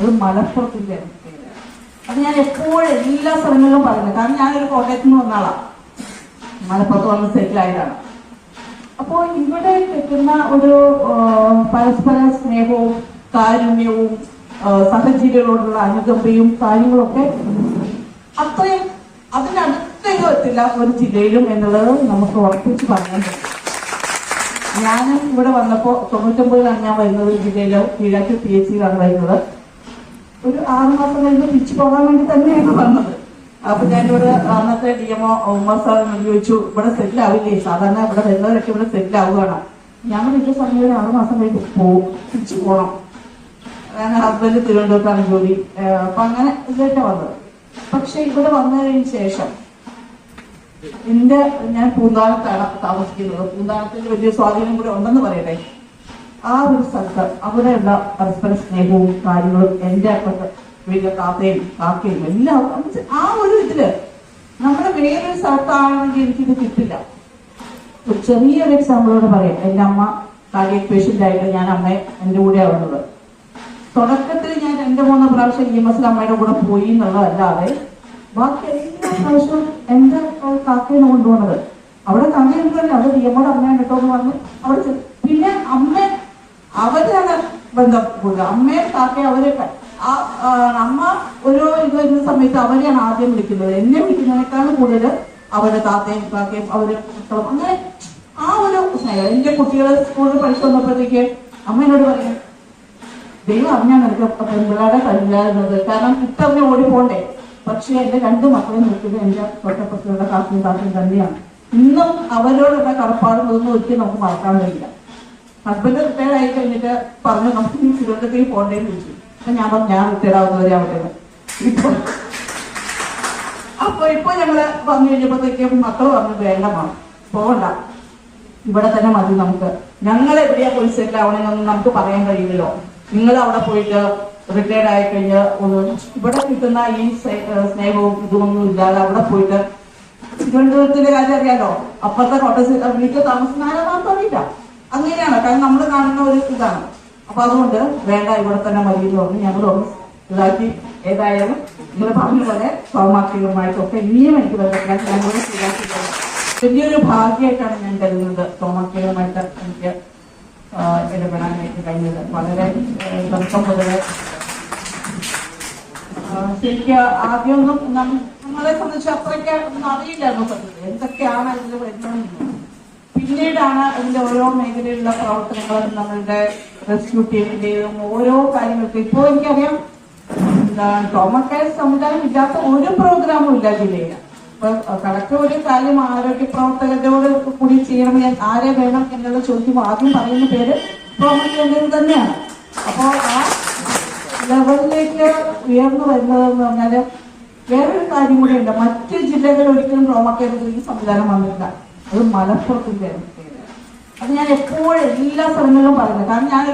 അത് മലപ്പുറത്തിന്റെ അത് ഞാൻ എപ്പോഴും എല്ലാ സ്ഥലങ്ങളിലും പറയുന്നത്. കാരണം ഞാനൊരു കോട്ടയത്ത് നിന്ന് വന്ന മലപ്പുറത്ത് വന്ന് സെറ്റിൽ ആയതാണ് അപ്പോൾ ഇവിടെ കിട്ടുന്ന ഒരു പരസ്പര സ്നേഹവും കാരുണ്യവും സഹജീവികളോടുള്ള അനുകമ്പയും കാര്യങ്ങളൊക്കെ അത്രയും അതിനടുത്തേക്ക് എത്തില്ല ഒരു ജില്ലയിലും എന്നുള്ളത് നമുക്ക് ഉറപ്പിച്ച് പറയാൻ പറ്റും. ഞാനും ഇവിടെ വന്നപ്പോൾ തൊണ്ണൂറ്റൊമ്പതിലാണ് ഞാൻ വരുന്നത്. ജില്ലയിലോ കീഴാറ്റൂർ പി എച്ച് സിയിലാണ് വരുന്നത്. ഒരു ആറുമാസം കഴിഞ്ഞ് തിരിച്ചു പോകാൻ വേണ്ടി തന്നെയാണ് വന്നത്. അപ്പൊ ഞാനിവിടെ അന്നത്തെ ഡി എംഒ ഉമ്മർ സാറിന് ചോദിച്ചു ഇവിടെ സെറ്റിൽ ആവില്ലേ? സാധാരണ ഇവിടെ വരുന്നവരൊക്കെ ഇവിടെ സെറ്റിൽ ആവുകയാണ്. ഞാൻ പറഞ്ഞ സമയം ഒരു ആറ് മാസം കഴിഞ്ഞ് പോകും തിരിച്ചു പോകണം ഞാൻ ഹസ്ബൻഡ് തിരുവനന്തപുരത്താണ് ജോലി. അപ്പൊ അങ്ങനെ ഇതായിട്ട് വന്നത്. പക്ഷെ ഇവിടെ വന്നതിന് ശേഷം എന്റെ ഞാൻ പൂന്താനത്താണ് താമസിക്കുന്നത്. പൂന്താനത്തിന്റെ വലിയ സ്വാധീനം കൂടെ ഉണ്ടെന്ന് പറയട്ടെ? ആ ഒരു സ്ഥലത്ത് അവിടെയുള്ള പരസ്പര സ്നേഹവും കാര്യങ്ങളും എന്റെ അപ്പുറത്ത് വീട്ടിലെ താത്തയും കാക്കയും എല്ലാം ആ ഒരു ഇതിൽ നമ്മുടെ വേറൊരു സ്ഥലത്താണെങ്കിൽ എനിക്കിത് കിട്ടില്ല. ഒരു ചെറിയൊരു എക്സാമ്പിളോട് പറയാം. എന്റെ അമ്മ കാർഡിയക് പേഷ്യന്റ് ആയിട്ട് ഞാൻ അമ്മയെ എന്റെ കൂടെ ആവുന്നത് തുടക്കത്തിൽ ഞാൻ രണ്ട് മൂന്ന് പ്രാവശ്യം ഇ എം അമ്മയുടെ കൂടെ പോയി എന്നുള്ളതല്ലാതെ ബാക്കി എല്ലാ പ്രാവശ്യവും എന്റെ കാക്കയാണ് കൊണ്ടുപോകുന്നത്. അവിടെ കാക്കയുണ്ടല്ലോ അവിടെ ഡി എമ്മോടെ അമ്മയാണ് കേട്ടോ എന്ന് പറഞ്ഞ്. അവിടെ അവരാണ് ബന്ധം കൂടുക. അമ്മയും കാക്കയും അവരെ ആ അമ്മ ഒരു ഇത് വരുന്ന സമയത്ത് അവരെയാണ് ആദ്യം വിളിക്കുന്നത്. എന്നെ വിളിക്കുന്നതിനേക്കാളും കൂടുതൽ അവരുടെ താത്തയും കാക്കയും അവരെ മക്കളും അങ്ങനെ ആ ഒരു സ്നേഹം. എന്റെ കുട്ടികളെ സ്കൂളിൽ പഠിച്ചു വന്നപ്പോഴത്തേക്ക് അമ്മ എന്നോട് പറയും ദൈവം അറിഞ്ഞാൽ നിനക്ക് പെൺപിള്ളാടെ കഴിയില്ലായിരുന്നത് കാരണം ഇട്ടറിഞ്ഞ് ഓടിപ്പോണ്ടേ. പക്ഷെ എന്റെ രണ്ട് മക്കളെ നോക്കുന്നത് എന്റെ തൊട്ടപ്പുറത്തുള്ള കാക്കും താത്തയും തന്നെയാണ്. ഇന്നും അവരോടുള്ള കടപ്പാടുകളൊന്നും ഒരിക്കലും നമുക്ക് മറക്കാൻ കഴിയില്ല. ഹസ്ബൻഡ് റിട്ടയർഡ് ആയി കഴിഞ്ഞിട്ട് പറഞ്ഞു നമുക്ക് തിരുവനന്തപുരത്തേക്ക് പോകണ്ടേന്ന് ചോദിച്ചു. അപ്പൊ ഞാൻ പറഞ്ഞു ഞാൻ റിട്ടയർഡ് ആവുന്നവരെ അവിടെ. ഇപ്പൊ അപ്പൊ ഇപ്പൊ ഞങ്ങൾ വന്നു കഴിഞ്ഞപ്പോഴത്തേക്കും മക്കൾ പറഞ്ഞു വേണ്ടമാണ് പോകണ്ട. ഇവിടെ തന്നെ മതി നമുക്ക്. ഞങ്ങൾ എവിടെയാ പോയി സെറ്റിൽ ആവണമെന്നൊന്നും നമുക്ക് പറയാൻ കഴിയില്ലല്ലോ. നിങ്ങൾ അവിടെ പോയിട്ട് റിട്ടയർഡ് ആയി കഴിഞ്ഞ് ഇവിടെ കിട്ടുന്ന ഈ സ്നേഹവും ഇതൊന്നും ഇല്ലാതെ അവിടെ പോയിട്ട് തിരുവനന്തപുരത്തിന്റെ കാര്യം അറിയാലോ. അപ്പുറത്തെ കോട്ടേജ് വീട്ടിൽ താമസിക്കാനാണെന്ന് അറിയില്ല. അങ്ങനെയാണ്. കാരണം നമ്മൾ കാണുന്ന ഒരു ഇതാണ്. അപ്പൊ അതുകൊണ്ട് വേണ്ട ഇവിടെ തന്നെ മതി എന്ന് പറഞ്ഞ് ഞങ്ങൾ ഒന്ന് ഇതാക്കി. ഏതായാലും നിങ്ങൾ പറഞ്ഞ പോലെ സൗമാക്കികമായിട്ടൊക്കെ ഇനിയും എനിക്ക് ശരിയാക്കി വലിയൊരു ഭാഗ്യമായിട്ടാണ് ഞാൻ കരുതുന്നത് സൗമാക്കികമായിട്ട് എനിക്ക് ഇടപെടാനായിട്ട് കഴിഞ്ഞത്. വളരെ ചെറുപ്പം മുതലേ. ശരിക്കും ആദ്യമൊന്നും നമ്മളെ സംബന്ധിച്ച് അത്രയ്ക്ക് അറിയില്ലായിരുന്നു എന്തൊക്കെയാണ് അതിൽ വരുന്നതെന്ന്. പിന്നീടാണ് അതിന്റെ ഓരോ മേഖലയിലുള്ള പ്രവർത്തനങ്ങളും നമ്മളുടെ റെസ്ക്യൂ ടീമിന്റെയും ഓരോ കാര്യങ്ങൾക്കും. ഇപ്പോ എനിക്കറിയാം എന്താ ട്രോമ കെയർ സംവിധാനം ഇല്ലാത്ത ഒരു പ്രോഗ്രാമും ഇല്ല ജില്ലയിൽ കളക്ടർ ഒരു കാര്യം ആരോഗ്യ പ്രവർത്തകരോട് കൂടി ചെയ്യണം ഞാൻ ആരെ വേണം എന്നുള്ള ചോദ്യം ആദ്യം പറയുന്ന പേര് ട്രോമ കെയർ തന്നെയാണ്. അപ്പോൾ ആ ലെവലിലേക്ക് ഉയർന്നു വരുന്നതെന്ന് പറഞ്ഞാൽ വേറൊരു കാര്യം കൂടിയുണ്ട് മറ്റ് ജില്ലകളിൽ ഒരിക്കലും ട്രോമ കെയർ സംവിധാനം വന്നില്ല അത് മലപ്പുറത്തിന്റെ അവസ്ഥയിലാണ്. അത് ഞാൻ എപ്പോഴും എല്ലാ സ്ഥലങ്ങളിലും പറയുന്നത്. കാരണം ഞാനൊരു